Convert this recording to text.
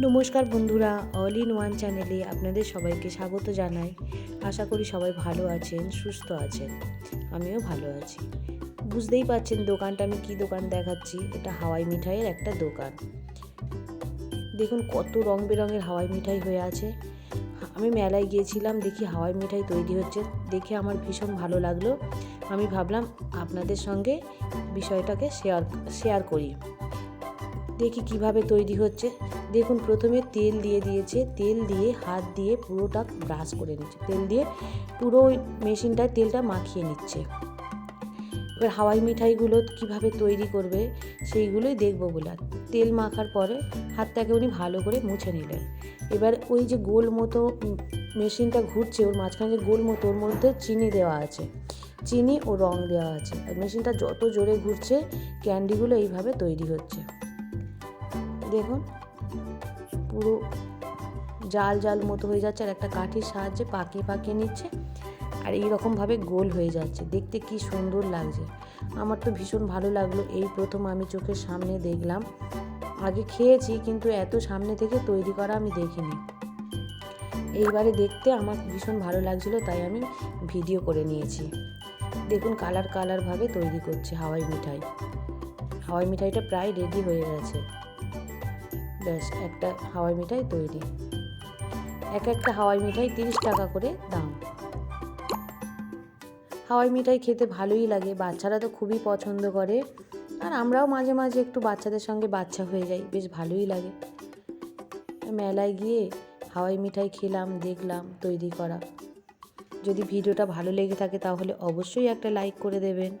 নমস্কার বন্ধুরা all in one চ্যানেলে আপনাদের সবাইকে স্বাগত জানাই। আশা করি সবাই ভালো আছেন, সুস্থ আছেন। আমিও ভালো আছি। বুঝতেই পারছেন দোকানটা আমি কি দোকান দেখাচ্ছি? এটা হাওয়াই মিঠাইয়ের একটা দোকান। দেখুন কত রং বেরঙের হাওয়াই মিঠাই হয়ে আছে। আমি মেলায় গিয়েছিলাম, দেখি হাওয়াই মিঠাই তৈরি হচ্ছে। দেখে আমার ভীষণ ভালো লাগল। আমি ভাবলাম আপনাদের সঙ্গে বিষয়টাকে শেয়ার শেয়ার করি। দেখি কীভাবে তৈরি হচ্ছে। দেখুন, প্রথমে তেল দিয়ে দিয়েছে। তেল দিয়ে, হাত দিয়ে পুরোটা ব্রাশ করে নিচ্ছে। তেল দিয়ে পুরো ওই মেশিনটায় তেলটা মাখিয়ে নিচ্ছে। এবার হাওয়াই মিঠাইগুলো কীভাবে তৈরি করবে, সেইগুলোই দেখব বলে। তেল মাখার পরে হাতটাকে উনি ভালো করে মুছে নিলেন। এবার ওই যে গোল মতো মেশিনটা ঘুরছে, ওর মাঝখানে যে গোল মতো ওর মধ্যে চিনি দেওয়া আছে। চিনি ও রং দেওয়া আছে। আর মেশিনটা যত জোরে ঘুরছে, ক্যান্ডিগুলো এইভাবে তৈরি হচ্ছে। দেখুন, পুরো জাল জাল মতো হয়ে যাচ্ছে আর একটা কাঠির সাহায্যে পাকিয়ে পাকিয়ে নিচ্ছে আর এইরকমভাবে গোল হয়ে যাচ্ছে। দেখতে কি সুন্দর লাগছে। আমার তো ভীষণ ভালো লাগল। এই প্রথম আমি চোখের সামনে দেখলাম। আগে খেয়েছি কিন্তু এত সামনে থেকে তৈরি করা আমি দেখিনি। এইবারে দেখতে আমার ভীষণ ভালো লাগছিল, তাই আমি ভিডিও করে নিয়েছি। দেখুন কালার কালারভাবে তৈরি করছে হাওয়াই মিঠাই। হাওয়াই মিঠাইটা প্রায় রেডি হয়ে গেছে। ব্যাস, একটা হাওয়াই মিঠাই তৈরি। এক একটা হাওয়াই মিঠাই তিরিশ টাকা করে দাম। হাওয়াই মিঠাই খেতে ভালোই লাগে, বাচ্চারা তো খুবই পছন্দ করে। আর আমরাও মাঝে মাঝে একটু বাচ্চাদের সঙ্গে বাচ্চা হয়ে যাই, বেশ ভালোই লাগে। মেলায় গিয়ে হাওয়াই মিঠাই খেলাম, দেখলাম, তৈরি করা। যদি ভিডিওটা ভালো লেগে থাকে তাহলে অবশ্যই একটা লাইক করে দেবেন।